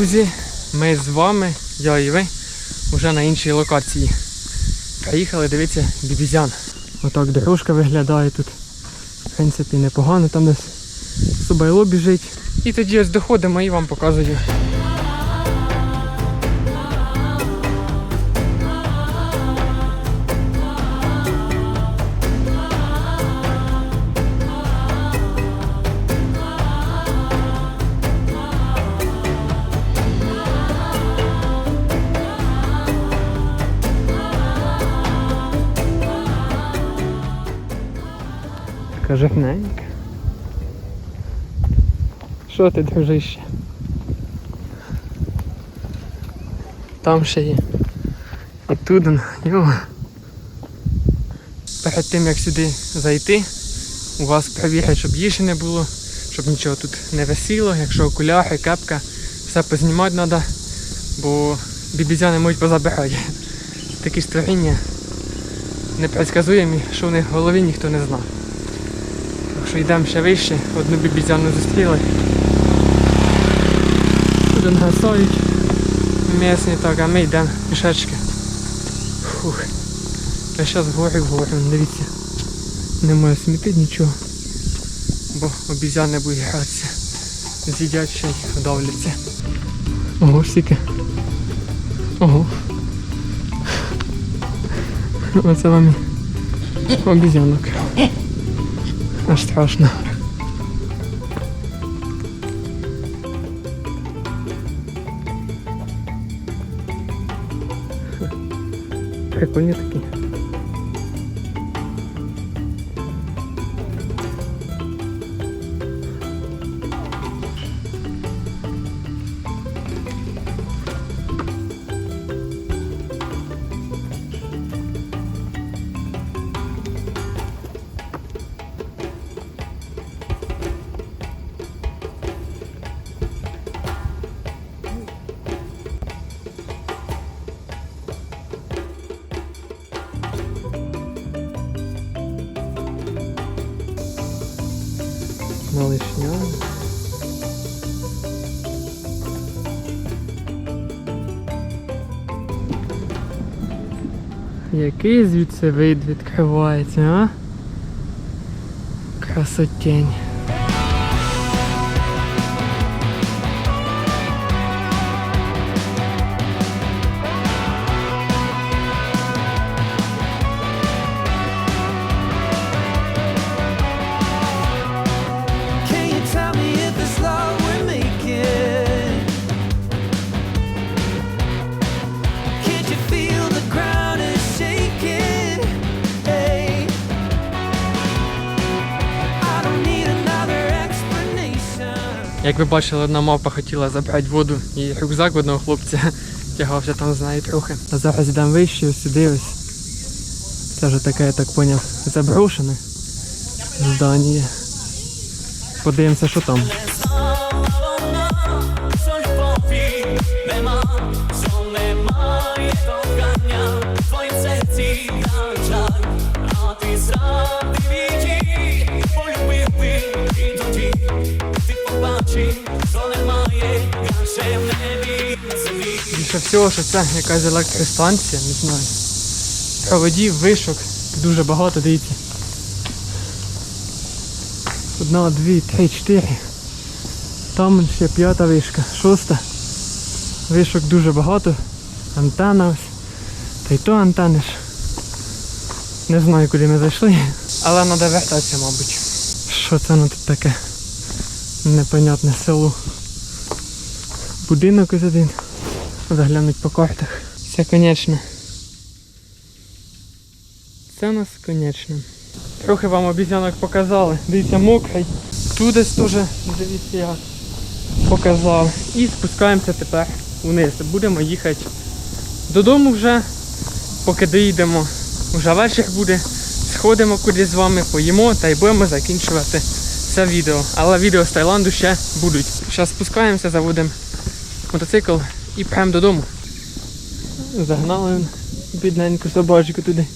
Друзі, ми з вами, я і ви, вже на іншій локації. Приїхали дивіться, бібізян. Отак дорожка виглядає тут. В принципі, непогано, там десь собайло біжить. І тоді ось доходимо і вам показую. Жирненька. Що ти, дружище? Там ще є. Тут, он, йо. Перед тим як сюди зайти, у вас перевірять, щоб їжі не було, щоб нічого тут не висіло, якщо окуляри, кепка, все познімати треба, бо бібізяни можуть позабирати. Такі створіння непредсказуємі, що в них в голові ніхто не знає. Що йдемо ще вище, одну бібізяну зустріли. Тут гасають місні, так, а ми йдемо пішечки. Фух. А зараз вгорі вгорі, дивіться. Немає смітити нічого. Бо обізяни будуть гратися. З'їдять ще й вдавляться. Ого, стільки. Ого. Оце вам обізянок. Аж страшно. Прикольні такі. Який звідси вид відкривається, а? Красотень. Ви бачили, одна мавпа хотіла забрати воду і рюкзак одного хлопця тягався там з нею трохи. А зараз йдемо вище, ось сюди ось. Це вже таке, я так поняв, заброшене здання. Подивимося, що там. Твоїм серці а ти зради Більше всього, що це якась електростанція, не знаю. Проводів, вишок, дуже багато, дивіться. Одна, дві, три, чотири. Там ще п'ята вишка, шоста. Вишок дуже багато. Антенна ось. Та й то антени ж. Не знаю, куди ми зайшли. Але треба вертатися, мабуть. Що це ну тут таке? Непонятне село. Будинок ось один. Заглянуть по картах. Це конечно. Це у нас конечно. Трохи вам обіцянок показали. Дивіться, мокрий. Тут десь теж, дивіться, я показав. І спускаємося тепер вниз. Будемо їхати додому вже, поки доїдемо. Вже вечір буде. Сходимо кудись з вами, поїмо та й будемо закінчувати це відео. Але відео з Таїланду ще будуть. Зараз спускаємося, заводимо мотоцикл і прямо додому. Загнали бідненьку собачку туди.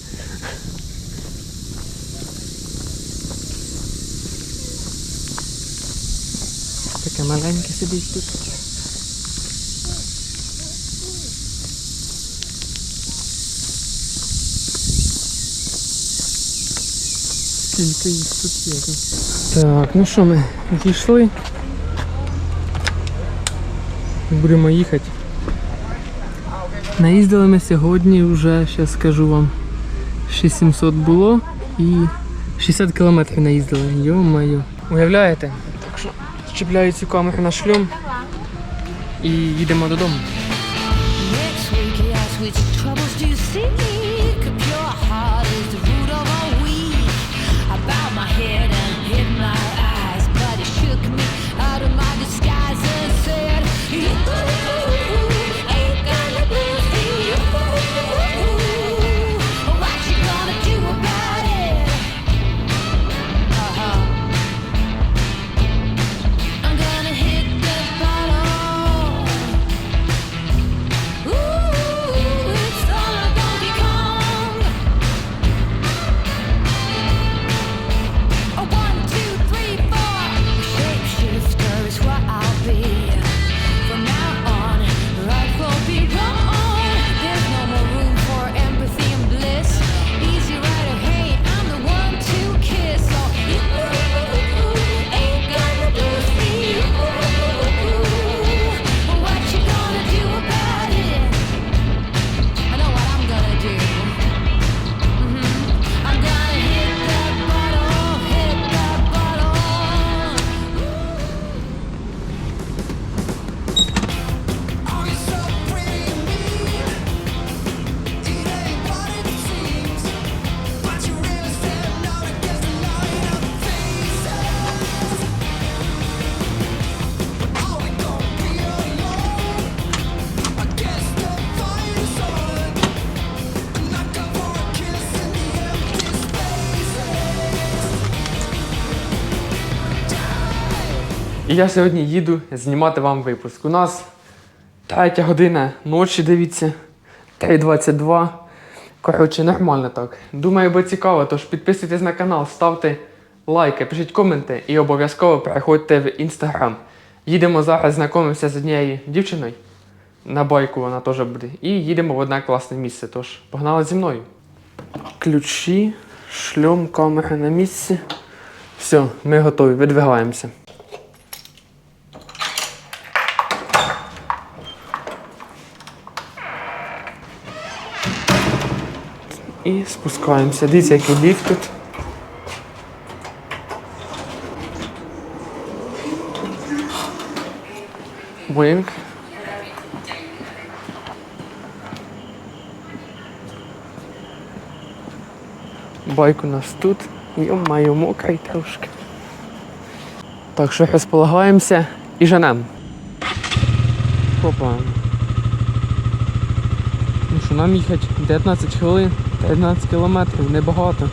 Таке маленьке сидить тут. Скільки їх тут є. Так, ну що ми дійшли. Будемо їхати. Наїздили ми сьогодні вже, зараз скажу вам, 6700 було і 60 кілометрів наїздили. Йо-моє. Уявляєте? Так що чіпляю цю камеру на шльом і їдемо додому. Я сьогодні їду знімати вам випуск. У нас третя година ночі, дивіться, 3.22. Коротше, нормально так. Думаю, буде цікаво, тож підписуйтесь на канал, ставте лайки, пишіть коменти і обов'язково переходьте в інстаграм. Їдемо зараз знайомимося з однією дівчиною. На байку вона теж буде. І їдемо в одне класне місце. Тож погнали зі мною. Ключі, шльом, камера на місці. Все, ми готові, видвигаємося. І спускаємося. Дивіться, який ліфт тут. Боїнг. Байк у нас тут. Йо-маю, мокрий трошки. Так що розполагаємося і женем. Опа. Ну що нам їхати 19 хвилин, 15 кілометрів, небагато.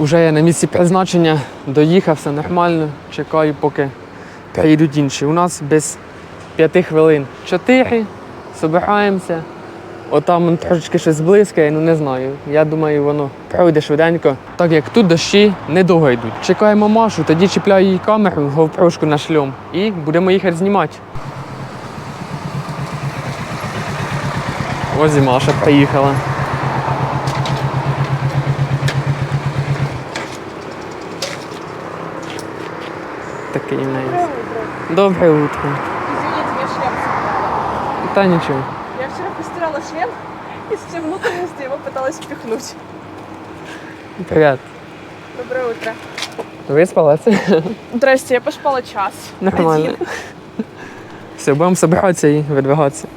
Уже я на місці призначення, доїхав, все нормально, чекаю, поки приїдуть інші. У нас без п'яти хвилин чотири, збираємося. Отам трошечки щось блискає, ну не знаю. Я думаю, воно пройде швиденько. Так як тут дощі недовго йдуть. Чекаємо Машу, тоді чіпляю її камеру, говпрошку на шльом і будемо їхати знімати. Ось і Маша приїхала. Такий в неї. Добре утро. Извините, я шлем собрала. Та нічого. Я вчера постирала шлем и з цим внутренности его пыталась впихнуть. Привіт. Доброе утро. Виспалася? Здрасте, я поспала час. Нормально. Один. Все, будемо собиратися і видвигатися.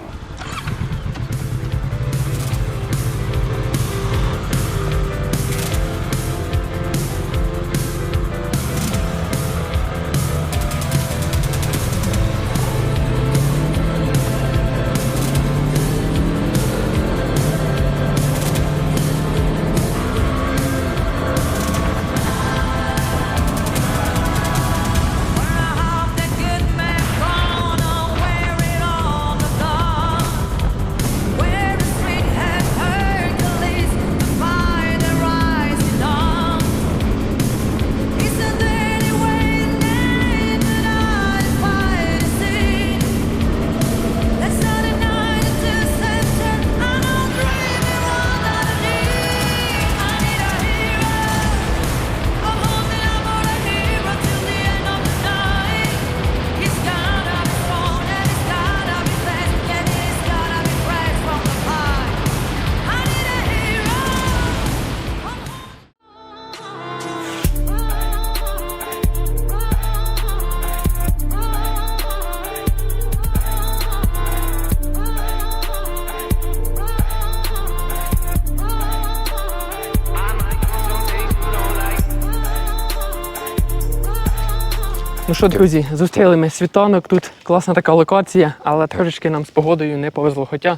Ну що, друзі, зустріли ми світанок. Тут класна така локація, але трошечки нам з погодою не повезло. Хоча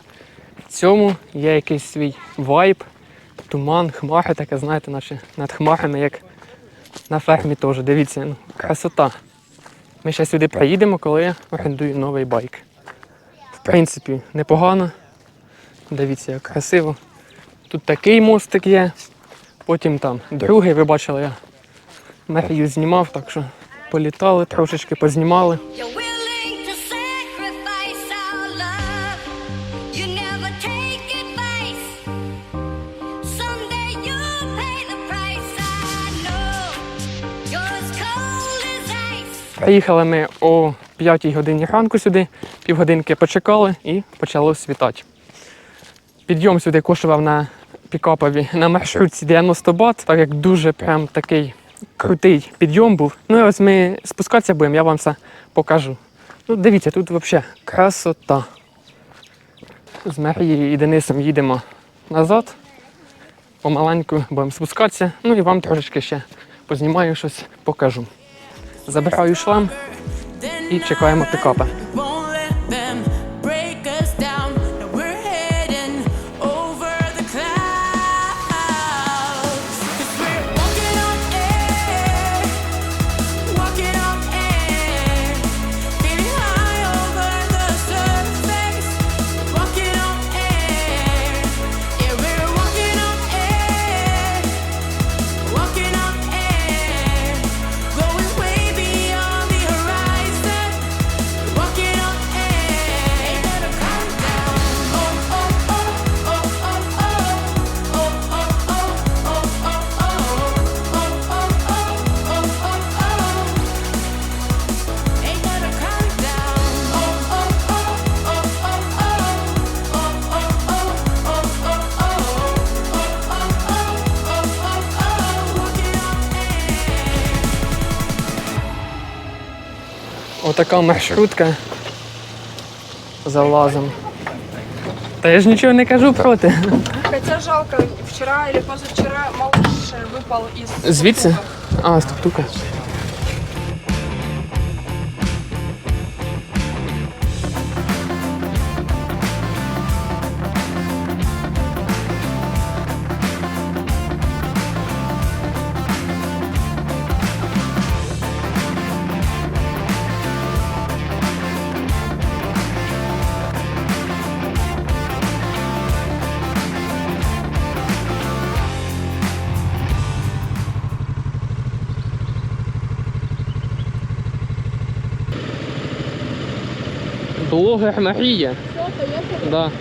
в цьому є якийсь свій вайб, туман, хмари, таке, знаєте, наче над хмарами, як на фермі теж. Дивіться, ну, красота. Ми ще сюди приїдемо, коли я орендую новий байк. В принципі, непогано. Дивіться, як красиво. Тут такий мостик є, потім там другий, ви бачили, я мерію знімав, так що політали, трошечки познімали. Приїхали ми о 5 годині ранку сюди, півгодинки почекали і почало світати. Підйом сюди коштував на пікапові на маршрутці 90 бат, так як дуже прям такий крутий підйом був. Ну і ось ми спускатися будемо, я вам все покажу. Ну, дивіться, тут взагалі красота. З Марією і Денисом їдемо назад. Помаленьку будемо спускатися. Ну і вам трошечки ще познімаю щось, покажу. Забираю шлем і чекаємо пікапа. Отака маршрутка. Залазом. Та я ж нічого не кажу проти. Хотя жалко, вчера или позавчера малыш э, выпал из... Звідси? тука. А, з тук-тука. Блогер Марія. Да.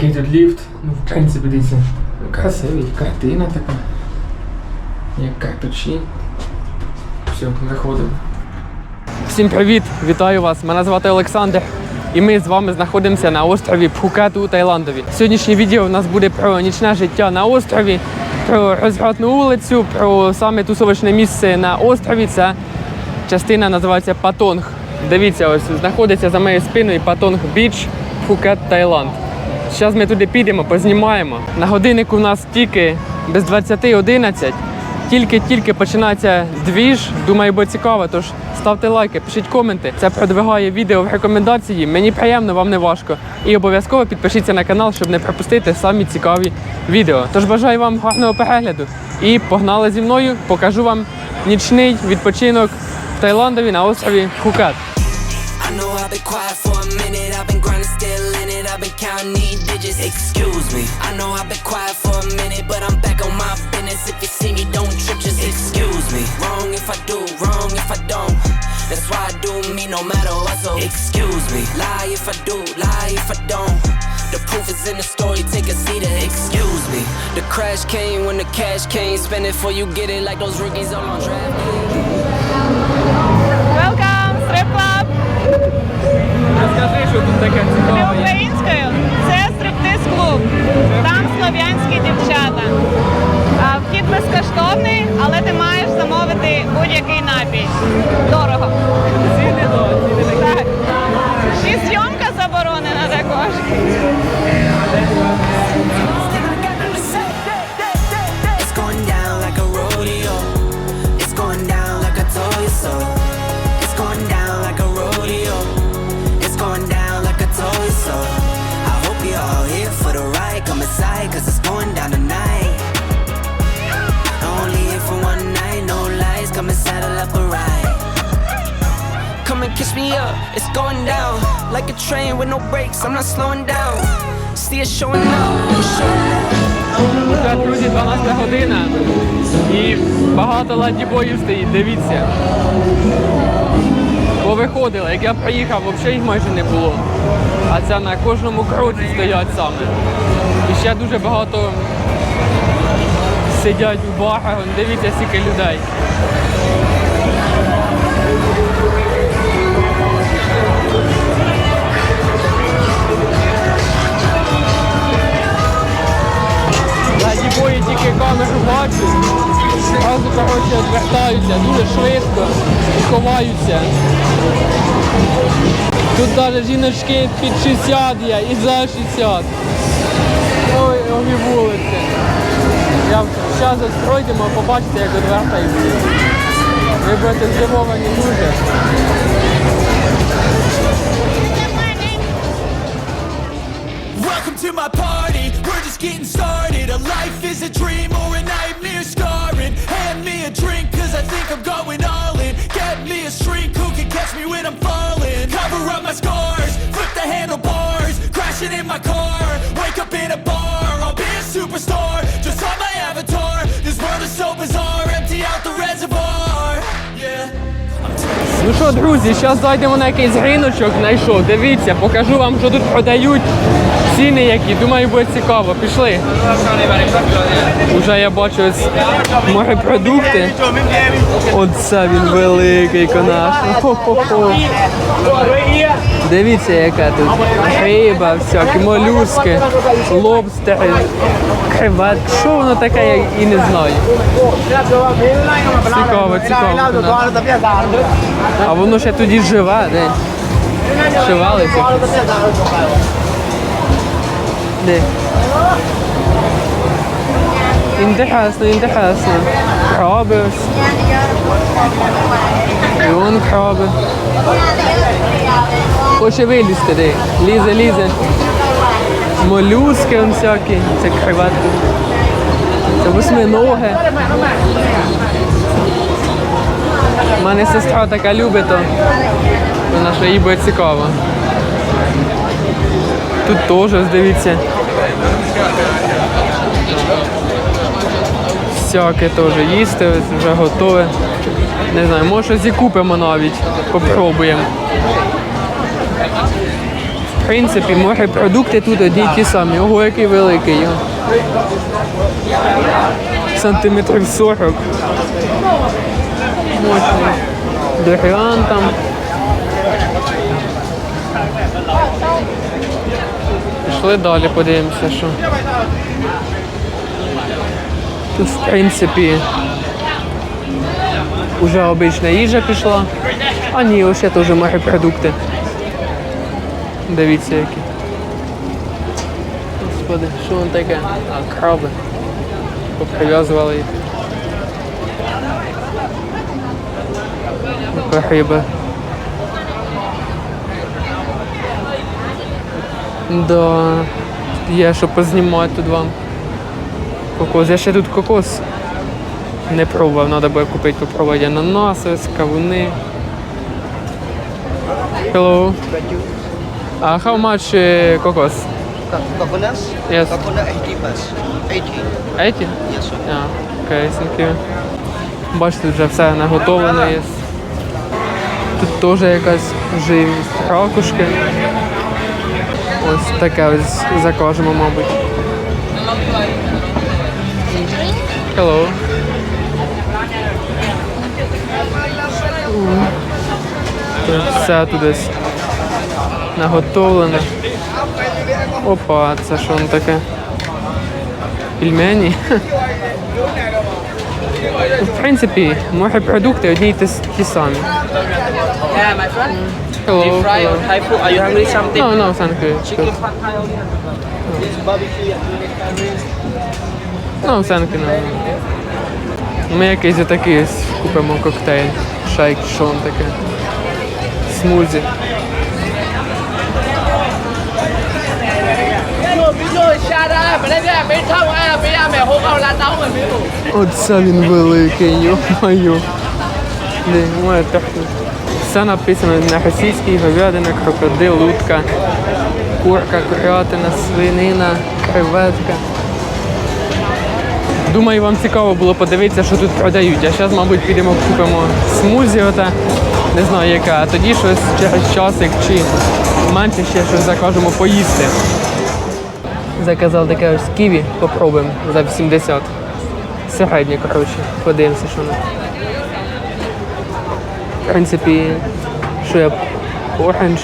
Отакий тут ліфт. Ну, в принципі, дивіться. Красивий, картина така. Як карточі. Все, виходимо. Всім привіт! Вітаю вас! Мене звати Олександр. І ми з вами знаходимося на острові Пхукет у Таїландові. Сьогоднішнє відео у нас буде про нічне життя на острові, про розвратну вулицю, про саме тусовочне місце на острові. Це частина називається Патонг. Дивіться, ось знаходиться за моєю спиною Патонг Біч, Пхукет, Таїланд. Зараз ми туди підемо, познімаємо. На годиннику у нас тільки без 20.11. Тільки-тільки починається двіж, думаю, буде цікаво. Тож ставте лайки, пишіть коменти. Це продвигає відео в рекомендації. Мені приємно, вам не важко. І обов'язково підпишіться на канал, щоб не пропустити самі цікаві відео. Тож бажаю вам гарного перегляду. І погнали зі мною, покажу вам нічний відпочинок в Таїландові на острові Хукат. I know I've been quiet for a minute. I've been grinding, still in it. I've been counting these digits. Excuse me. I know I've been quiet for a minute, but I'm back on my business. If you see me, don't trip, just excuse me. Wrong if I do, wrong if I don't. That's why I do me no matter what. So excuse me. Lie if I do, lie if I don't. The proof is in the story. Take a seat and excuse me. The crash came when the cash came. Spend it before you get it, like those rookies all on draft day. Welcome, таке цікаве. цікаве. українською. Це стриптиз клуб. Там слов'янські дівчата. А, Вхід безкоштовний, але ти маєш замовити будь-який напій. Дорого. Ціни, до ціни такі. Так. І зйомка заборонена також. Kiss me up, it's going down like a train with no brakes. I'm not slowing down. See it showing up, showing up. Вже, друзі, 12 година. І багато ладібоїв стоїть, дивіться. Повиходили, як я приїхав, взагалі їх майже не було. А це на кожному кроці стоять саме. І ще дуже багато сидять у барах, дивіться, скільки людей. Ладібої тільки камеру бачать, зразу коротше відвертаються дуже швидко ховаються. Тут навіть жіночки під 60 є і за 60. Ой, ой, вулиці. Я зараз пройдемо, побачите, як відвертаються. Ви будете здивовані дуже. To my party, getting started. A life is a dream or a nightmare scarring. Hand me a drink cause I think I'm going Ну що, друзі, зараз зайдемо на якийсь риночок, знайшов. Дивіться, покажу вам, що тут продають. Ціни які. Думаю, буде цікаво. Пішли. Уже я бачу ось морепродукти. Оце він великий. Хо-хо-хо. Дивіться, яка тут риба, всякі молюски, лобстери, креветки. Що воно таке, я і не знаю. Цікаво, цікаво. А воно ще тоді живе, де? Шивалися. Де? Інтересно, інтересно. Краби. І вон краби. Хоче вилізти, де? Лізе, лізе. Молюски он всякі. Це креветки. Це восьминоги. У мене сестра така любить, то вона що їй буде цікаво. Тут теж, дивіться. Всяке теж їсти, вже готове. Не знаю, може щось і купимо навіть. Попробуємо. Принципі, може продукти тут одні ті самі. Ого, який великий. Сантиметрів 40. Мощний. Дерев'ян там. Пішли далі, подивимося, що. Тут, в принципі, вже обична їжа пішла. А ні, ось ще теж морепродукти. Дивіться які. Господи, що воно таке? А краби. Поприв'язували їх. Риби. Да. Є що познімати тут вам. Кокос. Я ще тут кокос не пробував, треба буде купити попробувати ананаси, кавуни. Hello. Uh, how much uh, cocos? Coconuts? Yes. Coconut 80 plus. 80. 80? Yes, sir. Yeah. Okay, thank you. Бачите, вже все наготовлено є. Тут теж якась живість. Ракушки. Ось таке ось закажемо, мабуть. Hello. Все тут десь наготовлене. Опа, це що воно таке? Пельмені. В принципі, морепродукти одні й ті, самі. Yeah, my friend. Hello. Deep fry or. Thai food? Are you hungry something? No, no, thank you. Chicken pad Thai only. This barbecue and No, thank you. No. Ми якийсь отакий купимо коктейль. Шейк, що воно таке. Смузі. Оце він великий, йо-моє. Де, моя техніка. Все написано на російській говядина, крокодил, лутка, курка, курятина, свинина, креветка. Думаю, вам цікаво було подивитися, що тут продають. А зараз, мабуть, підемо купимо смузі, оте, не знаю яка, а тоді щось через часик чи менше ще щось закажемо поїсти. Заказав таке ось ківі, попробуємо за 80. Середнє, коротше, подивимося, що воно. В принципі, що я оранж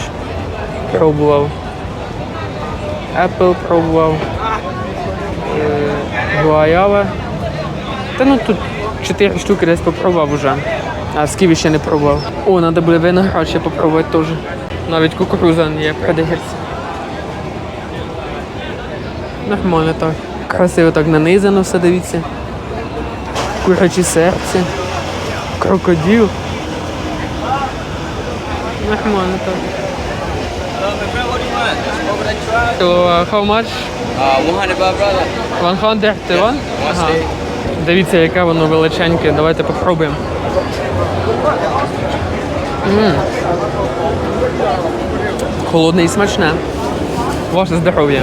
пробував. Apple пробував. Е, Гуаява. Та ну тут 4 штуки десь попробував уже. А з ківі ще не пробував. О, треба буде виноград ще попробувати теж. Навіть кукуруза є продається. Нормально так. Красиво так нанизано все, дивіться. Курячі серце. Крокодил. Нормально так. So, uh, how much? Uh, 100 baht, brother. 100 Тайван? Ага. Дивіться, яке воно величеньке. Давайте попробуємо. М. Холодне і смачне. Ваше здоров'я.